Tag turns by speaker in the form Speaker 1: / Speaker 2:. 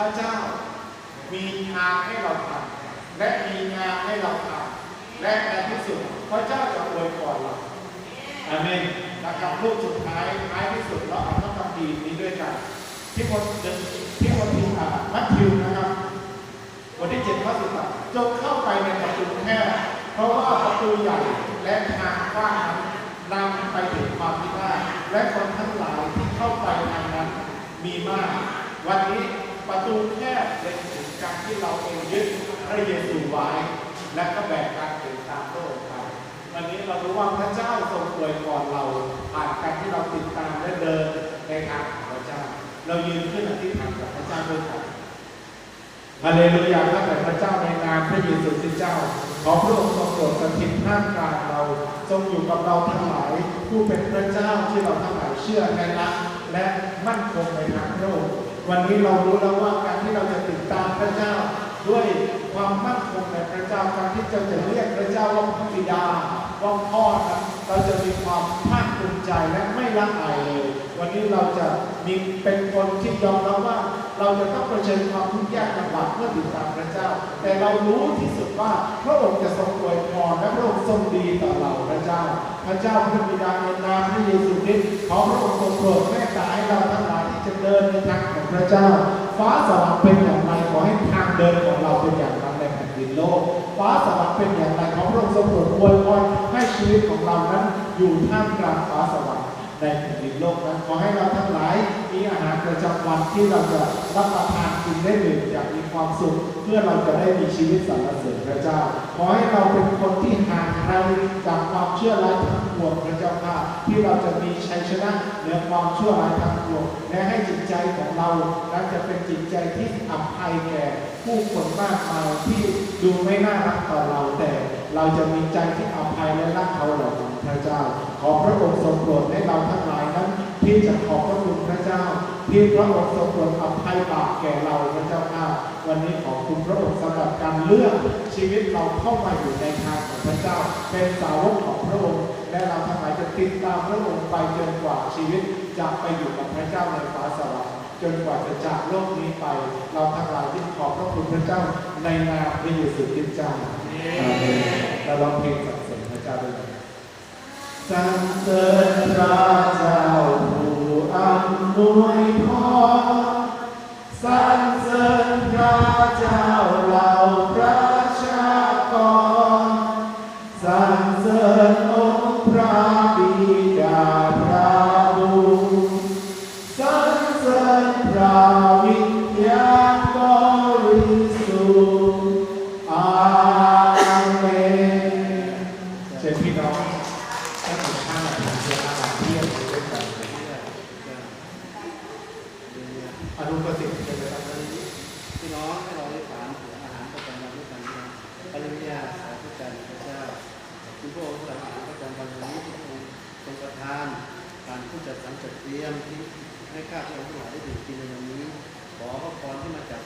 Speaker 1: พระเจ้า มีทางให้เราทำและมีงานให้เราทำและในที่สุดพระเจ้าจะอวยพรเรา
Speaker 2: อาเมน
Speaker 1: นะครับรูปสุดท้ายท้ายที่สุดเราอ่านพระคัมภีร์นี้ด้วยกัน ที่บทที่บทที่อ่ามัทธิวนะครับบทที่เจ็ดข้อสิบสามจงเข้าไปในประตูแคบเพราะว่าประตูใหญ่และทางกว้างนั้นนำไปถึงความพินาศและคนทั้งหลายที่เข้าไปทางนั้นมีมาก วันนี้ ประตูแคบเป็นถึงการที่เราเองยึดพระเยซูไว้ และก็แบกการเดินตามพระองค์ไปวันนี้เรารู้ว่าพระเจ้าทรงอวยพรเราผ่านการที่เราติดตามและเดินในทางของพระเจ้า เรายืนขึ้นอธิษฐานกับพระเจ้าด้วยกันฮาเลลูยาข้าแต่พระเจ้าในนามพระเยซูคริสต์เจ้า ขอพระองค์ทรงโปรดสถิตท่ามกลางเรา ทรงอยู่กับเราทั้งหลาย ผู้เป็นพระเจ้าที่เราทั้งหลายเชื่อในรักและมั่นคงในทางพระองค์ วันนี้เรารู้แล้วว่าการที่เราจะติดตามพระเจ้าด้วยความมั่นคงในพระเจ้าการที่เราจะเรียกพระเจ้าว่าพระบิดาว่าพ่อนั้นเราจะมีความภาคภูมิใจและไม่ละอายเลย วันนี้เราจะมีเป็นคนที่ยอมรับว่า เราจะต้องเผชิญความทุกข์ยากลำบากเพื่อติดตามพระเจ้า แต่เรารู้ที่สุดว่าพระองค์จะทรงอวยพรและพระองค์ทรงดีต่อเราพระเจ้า พระเจ้าพระบิดาในนามพระเยซูคริสต์ขอพระองค์ทรงโปรดเมตตา นในทางของพระเจ้า ฟ้าสวรรค์เป็นอย่างไรขอให้ทางเดินของเราเป็นอย่างนั้นในแผ่นดินโลก ฟ้าสวรรค์เป็นอย่างไรขอพระองค์ทรงโปรดอวยพรให้ชีวิตของเรานั้นอยู่ท่ามกลางฟ้าสวรรค์ในแผ่นดินโลกนั้นขอให้เราทั้งหลายมีอาหารประจำวันที่เราจะรับประทานกินได้ดื่มอย่างมีความสุขเพื่อเราจะได้มีชีวิตสรรเสริญพระเจ้า ขอให้เราเป็นคนที่ห่างไกลจากความเชื่อร้ายทั้งปวงพระเจ้าค่ะ ที่เราจะมีชัยชนะเหนือความชั่วร้ายทั้งปวงและให้จิตใจของเรานั้นจะเป็นจิตใจที่อับภัยแก่ผู้คนมากมายที่ดูไม่น่ารักต่อเราแต่เราจะมีใจที่อภัยและรักเขาเหล่านั้นพระเจ้า ขอพระองค์ทรงโปรดให้เราทั้งหลายนั้น ที่จะขอบพระคุณพระเจ้า ที่พระองค์ทรงโปรดอภัยบาปแก่เราพระเจ้าข้าวันนี้ขอบคุณพระองค์สำหรับการ เลือกชีวิตเราเข้ามาอยู่ในทางของพระเจ้า เป็นสาวกของพระองค์ และเราทั้งหลายจะติดตามพระองค์ไปจนกว่าชีวิตจะไปอยู่กับพระเจ้าในฟ้าสวรรค์จนกว่าจะจากโลกนี้ไป เราทั้งหลายที่ขอบพระคุณพระเจ้าในนามพระเยซูคริสต์เจ้าอาเมนเราลองเพลงสรรเสริญพระเจ้าด้วยกันสรรเสริญ จัดเต
Speaker 3: รียมให้ข้าพเจ้าทั้งหลายได้ดื่มกินในวันนี้ ขอพระพรที่มาจาก